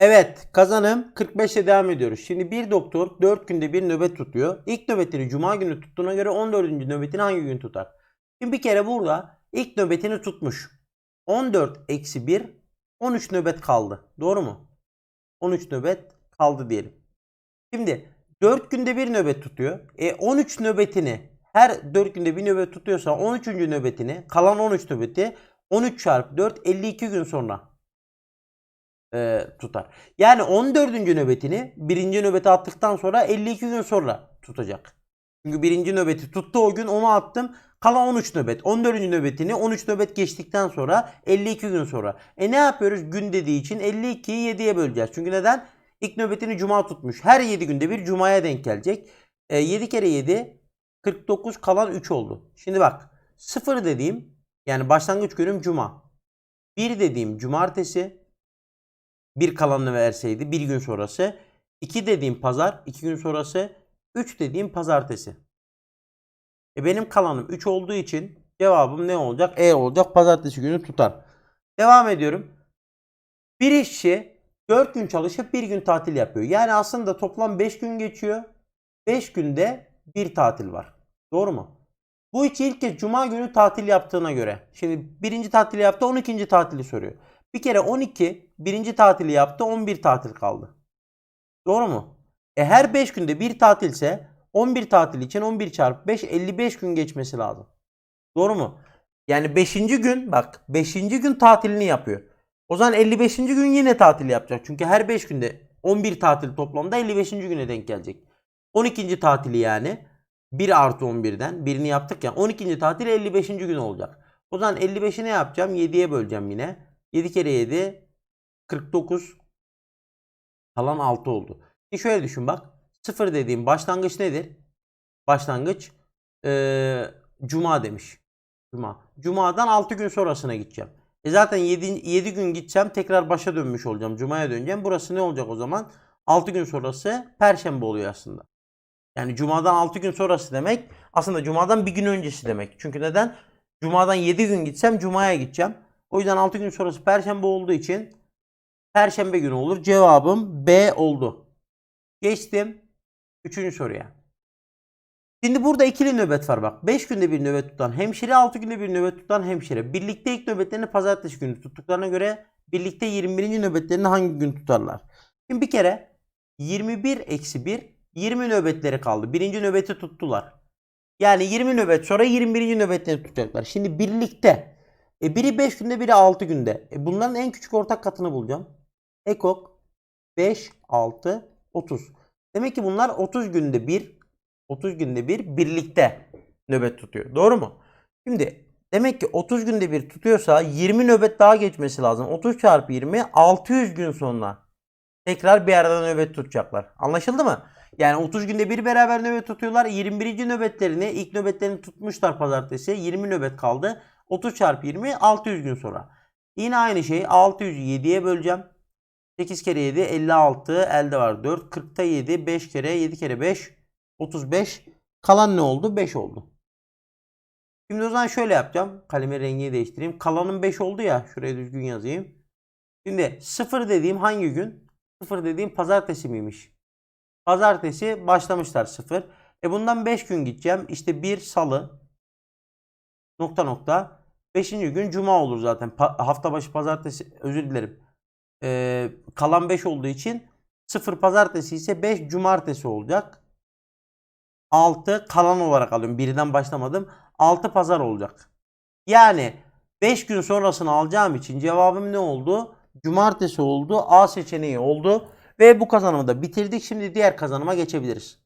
Evet kazanım 45 ile devam ediyoruz. Şimdi bir doktor 4 günde bir nöbet tutuyor. İlk nöbetini cuma günü tuttuğuna göre 14. nöbetini hangi gün tutar? Şimdi bir kere burada ilk nöbetini tutmuş. 14 eksi 1 13 nöbet kaldı. Doğru mu? 13 nöbet kaldı diyelim. Şimdi 4 günde bir nöbet tutuyor. E 13 nöbetini her 4 günde bir nöbet tutuyorsa 13. nöbetini kalan 13 nöbeti 13 çarpı 4 52 gün sonra e, tutar. Yani 14. nöbetini birinci nöbete attıktan sonra 52 gün sonra tutacak. Çünkü birinci nöbeti tuttu o gün onu attım. Kalan 13 nöbet. 14. nöbetini 13 nöbet geçtikten sonra 52 gün sonra. E ne yapıyoruz? Gün dediği için 52'yi 7'ye böleceğiz. Çünkü neden? İlk nöbetini cuma tutmuş. Her 7 günde bir cumaya denk gelecek. E, 7 kere 7 49 kalan 3 oldu. Şimdi bak 0 dediğim yani başlangıç günüm cuma. 1 dediğim cumartesi. Bir kalanını verseydi bir gün sonrası. 2 dediğim pazar 2 gün sonrası. 3 dediğim pazartesi. E benim kalanım 3 olduğu için cevabım ne olacak? E olacak. Pazartesi günü tutar. Devam ediyorum. Bir işçi 4 gün çalışıp 1 gün tatil yapıyor. Yani aslında toplam 5 gün geçiyor. 5 günde bir tatil var. Doğru mu? Bu işçi ilk kez cuma günü tatil yaptığına göre. Şimdi birinci tatili yaptı 12. tatili soruyor. Bir kere 12 birinci tatili yaptı 11 tatil kaldı. Doğru mu? E her 5 günde bir tatilse 11 tatil için 11 çarpı 5 55 gün geçmesi lazım. Doğru mu? Yani 5. gün bak 5. gün tatilini yapıyor. O zaman 55. gün yine tatil yapacak. Çünkü her 5 günde 11 tatil toplamda 55. güne denk gelecek. 12. tatili yani 1 artı 11'den birini yaptık ya 12. tatil 55. gün olacak. O zaman 55'i ne yapacağım? 7'ye böleceğim yine. 7 kere 7 49 kalan 6 oldu. Şimdi şöyle düşün bak. 0 dediğim başlangıç nedir? Başlangıç ee, Cuma demiş. Cuma. Cuma'dan 6 gün sonrasına gideceğim. E zaten 7, 7 gün gideceğim tekrar başa dönmüş olacağım. Cuma'ya döneceğim. Burası ne olacak o zaman? 6 gün sonrası Perşembe oluyor aslında. Yani Cuma'dan 6 gün sonrası demek aslında Cuma'dan bir gün öncesi demek. Çünkü neden? Cuma'dan 7 gün gitsem Cuma'ya gideceğim. O yüzden 6 gün sonrası Perşembe olduğu için Perşembe günü olur. Cevabım B oldu. Geçtim. Üçüncü soruya. Şimdi burada ikili nöbet var bak. 5 günde bir nöbet tutan hemşire, 6 günde bir nöbet tutan hemşire. Birlikte ilk nöbetlerini pazartesi günü tuttuklarına göre birlikte 21. nöbetlerini hangi gün tutarlar? Şimdi bir kere 21 eksi 1 20 nöbetleri kaldı. Birinci nöbeti tuttular. Yani 20 nöbet sonra 21. nöbetlerini tutacaklar. Şimdi birlikte. E biri 5 günde biri 6 günde. E bunların en küçük ortak katını bulacağım. Ekok 5, 6, 30. Demek ki bunlar 30 günde bir 30 günde bir birlikte nöbet tutuyor. Doğru mu? Şimdi demek ki 30 günde bir tutuyorsa 20 nöbet daha geçmesi lazım. 30 çarpı 20 600 gün sonra tekrar bir arada nöbet tutacaklar. Anlaşıldı mı? Yani 30 günde bir beraber nöbet tutuyorlar. 21. nöbetlerini ilk nöbetlerini tutmuşlar pazartesi. 20 nöbet kaldı. 30 çarpı 20 600 gün sonra. Yine aynı şey 600'ü 7'ye böleceğim. 8 kere 7 56 elde var 4. 40'ta 7 5 kere 7 kere 5 35. Kalan ne oldu? 5 oldu. Şimdi o zaman şöyle yapacağım. Kalemi rengini değiştireyim. Kalanın 5 oldu ya. Şuraya düzgün yazayım. Şimdi 0 dediğim hangi gün? 0 dediğim pazartesi miymiş? Pazartesi başlamışlar 0. E bundan 5 gün gideceğim. İşte 1 salı nokta nokta 5. gün cuma olur zaten. Pa- hafta başı pazartesi özür dilerim. Ee, kalan 5 olduğu için 0 pazartesi ise 5 cumartesi olacak. 6 kalan olarak alıyorum. Birden başlamadım. 6 pazar olacak. Yani 5 gün sonrasını alacağım için cevabım ne oldu? Cumartesi oldu. A seçeneği oldu. Ve bu kazanımı da bitirdik. Şimdi diğer kazanıma geçebiliriz.